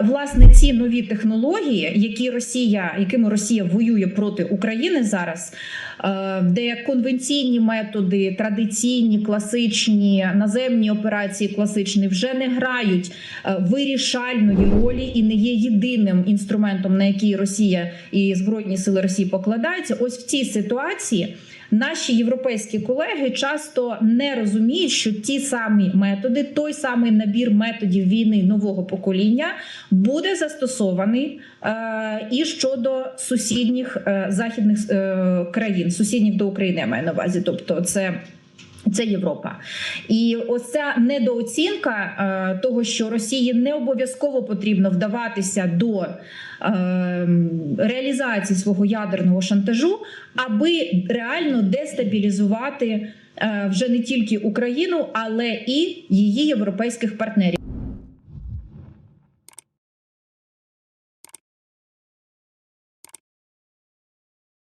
Власне, ці нові технології, які Росія, якими Росія воює проти України зараз, е, де конвенційні методи, традиційні, класичні наземні операції, класичні, вже не грають е, вирішальної ролі і не є єдиним інструментом, на який Росія і збройні сили Росії покладаються. Ось в цій ситуації. Наші європейські колеги часто не розуміють, що ті самі методи, той самий набір методів війни нового покоління буде застосований е, і щодо сусідніх е, західних е, країн, сусідніх до України я маю на увазі. Тобто, це. Це Європа, і ось ця недооцінка е, того, що Росії не обов'язково потрібно вдаватися до е, реалізації свого ядерного шантажу, аби реально дестабілізувати е, вже не тільки Україну, але і її європейських партнерів.